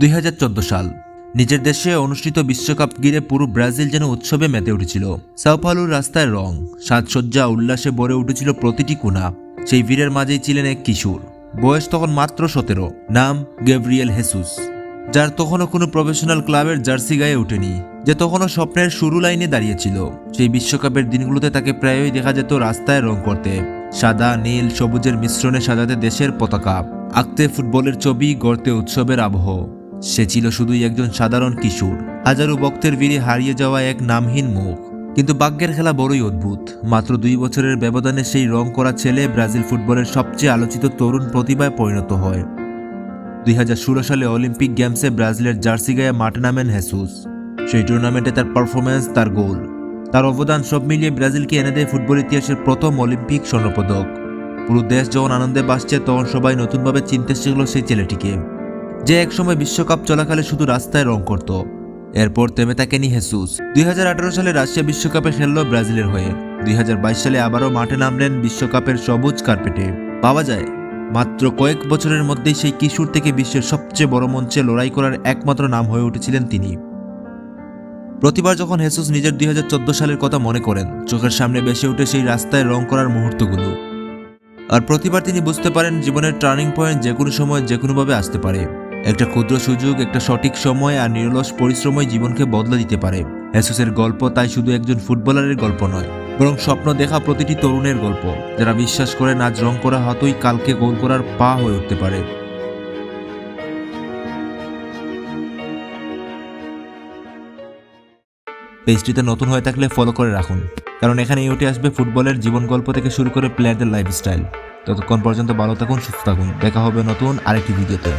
দুই হাজার চোদ্দ সাল। নিজের দেশে অনুষ্ঠিত বিশ্বকাপ ঘিরে পুরো ব্রাজিল যেন উৎসবে মেতে উঠেছিল। সাউপালুর রাস্তায় রং, সাজসজ্জা, উল্লাসে ভরে উঠেছিল প্রতিটি কোণা। সেই ভিড়ের মাঝেই ছিলেন এক কিশোর। বয়স তখন মাত্র সতেরো, নাম গেব্রিয়েল হেসুস, যার তখনও কোনো প্রফেশনাল ক্লাবের জার্সি গায়ে ওঠেনি, যে তখনও স্বপ্নের শুরু লাইনে দাঁড়িয়েছিল। সেই বিশ্বকাপের দিনগুলোতে তাকে প্রায়ই দেখা যেত রাস্তায় রং করতে, সাদা, নীল, সবুজের মিশ্রণে সাজাতে দেশের পতাকা, আঁকতে ফুটবলের ছবি, গড়তে উৎসবের আবহ। সে ছিল শুধুই একজন সাধারণ কিশোর। হাজারো ভক্তের ভিড়ে হারিয়ে যাওয়া এক নামহীন মুখ। কিন্তু বাগ্যের খেলা বড়ই অদ্ভুত। মাত্র দুই বছরের ব্যবধানে সেই রং করা ছেলে ব্রাজিল ফুটবলের সবচেয়ে আলোচিত তরুণ প্রতিভায় পরিণত হয়। দুই হাজার ষোলো সালে অলিম্পিক গেমসে ব্রাজিলের জার্সি গায়ে মাঠে নামেন হেসুস। সেই টুর্নামেন্টে তার পারফরমেন্স তার গোল। তার অবদান সব মিলিয়ে ব্রাজিলকে এনে দেয় ফুটবল ইতিহাসের প্রথম অলিম্পিক স্বর্ণপদক। পুরো দেশ যখন আনন্দে বাসছে তখন সবাই নতুনভাবে চিনতে শিখল সেই ছেলেটিকে। যে একসময় বিশ্বকাপ চলাকালে শুধু রাস্তায় রং করত। এরপর থেমে থাকেনি হেসুস। দুই হাজার আঠারো সালে রাশিয়া বিশ্বকাপে খেলল ব্রাজিলের হয়ে। দুই হাজার বাইশ সালে আবারও মাঠে নামলেন বিশ্বকাপের সবুজ কার্পেটে। পাওয়া যায়, মাত্র কয়েক বছরের মধ্যেই সেই কিশোর থেকে বিশ্বের সবচেয়ে বড় মঞ্চে লড়াই করার একমাত্র নাম হয়ে উঠেছিলেন তিনি। প্রতিবার যখন হেসুস নিজের দুই হাজার চোদ্দ সালের কথা মনে করেন, চোখের সামনে বেসে উঠে সেই রাস্তায় রং করার মুহূর্তগুলো। আর প্রতিবার তিনি বুঝতে পারেন জীবনের টার্নিং পয়েন্ট যে কোনো সময় যে কোনোভাবে আসতে পারে। একটা ক্ষুদ্র সুযোগ, একটা সঠিক সময় আর নিরলস পরিশ্রমই জীবনকে বদলে দিতে পারে। হেসুসের গল্প তাই শুধু একজন ফুটবলারের গল্প নয়, বরং স্বপ্ন দেখা প্রতিটি তরুণের গল্প। যারা বিশ্বাস করে আজ রং করা হাতই কালকে গোল করার পা হয়ে উঠতে পারে। পেজটিতে নতুন হয়ে থাকলে ফলো করে রাখুন, কারণ এখানে উঠে আসবে ফুটবলের জীবন গল্প থেকে শুরু করে প্লেয়ারদের লাইফস্টাইল ততক্ষণ পর্যন্ত ভালো থাকুন, সুস্থ থাকুন। দেখা হবে নতুন আরেকটি ভিডিওতে